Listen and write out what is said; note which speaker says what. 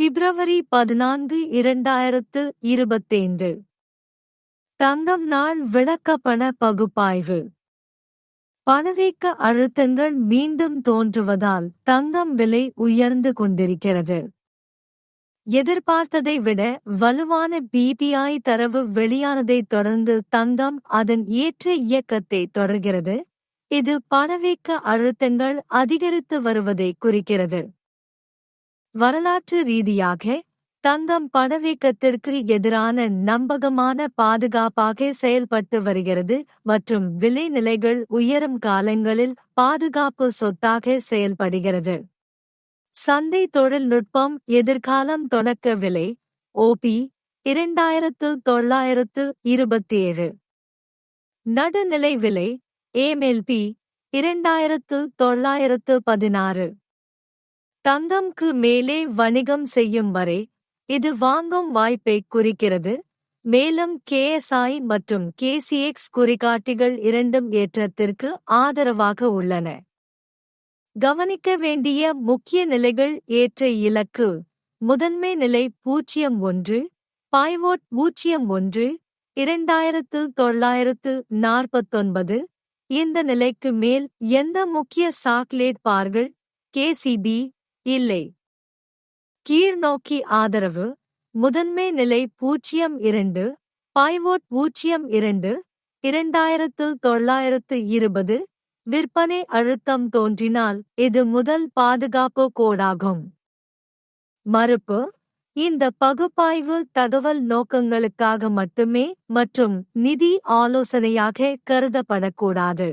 Speaker 1: பிப்ரவரி பதினான்கு இரண்டாயிரத்து இருபத்தைந்து. தங்கம் நாள் விளக்கப்பண பகுப்பாய்வு. பணவீக்க அழுத்தங்கள் மீண்டும் தோன்றுவதால் தங்கம் விலை உயர்ந்து கொண்டிருக்கிறது. எதிர்பார்த்ததை விட வலுவான பிபிஐ தரவு வெளியானதைத் தொடர்ந்து தங்கம் அதன் ஏற்ற இயக்கத்தை தொடர்கிறது. இது பணவீக்க அழுத்தங்கள் அதிகரித்து வருவதை குறிக்கிறது. வரலாற்று ரீதியாக தங்கம் பணவீக்கத்திற்கு எதிரான நம்பகமான பாதுகாப்பாக செயல்பட்டு வருகிறது மற்றும் விலை நிலைகள் உயரும் காலங்களில் பாதுகாப்பு சொத்தாக செயல்படுகிறது. சந்தை தொழில்நுட்பம் எதிர்காலம் தொடக்க விலை ஓபி இரண்டாயிரத்து தொள்ளாயிரத்து இருபத்தி ஏழு நடுநிலை விலை ஏமெல்பி இரண்டாயிரத்து தொள்ளாயிரத்து பதினாறு. தங்கம்க்கு மேலே வணிகம் செய்யும் வரை இது வாங்கும் வாய்ப்பை குறிக்கிறது. மேலும் கேஎஸ்ஐ மற்றும் கேசிஎக்ஸ் குறிகாட்டிகள் இரண்டும் ஏற்றத்திற்கு ஆதரவாக உள்ளன. கவனிக்க வேண்டிய முக்கிய நிலைகள் ஏற்ற இலக்கு. முதன்மை நிலை பூஜ்ஜியம் ஒன்று பாய்வோட் பூஜ்ஜியம் ஒன்று இரண்டாயிரத்து தொள்ளாயிரத்து நாற்பத்தொன்பது. இந்த நிலைக்கு மேல் எந்த முக்கிய சாக்லேட் பார்கள் கேசிபி இல்லை. கீழ்நோக்கி ஆதரவு முதன்மை நிலை பூஜ்ஜியம் இரண்டு பாய்வோட் பூஜ்ஜியம் இரண்டு இரண்டாயிரத்து தொள்ளாயிரத்து இருபது விற்பனை அழுத்தம் தோன்றினால் இது முதல் பாதுகாப்பு கோடாகும். மறுப்பு இந்த பகுப்பாய்வு தகவல் நோக்கங்களுக்காக மட்டுமே மற்றும் நிதி ஆலோசனையாக கருதப்படக்கூடாது.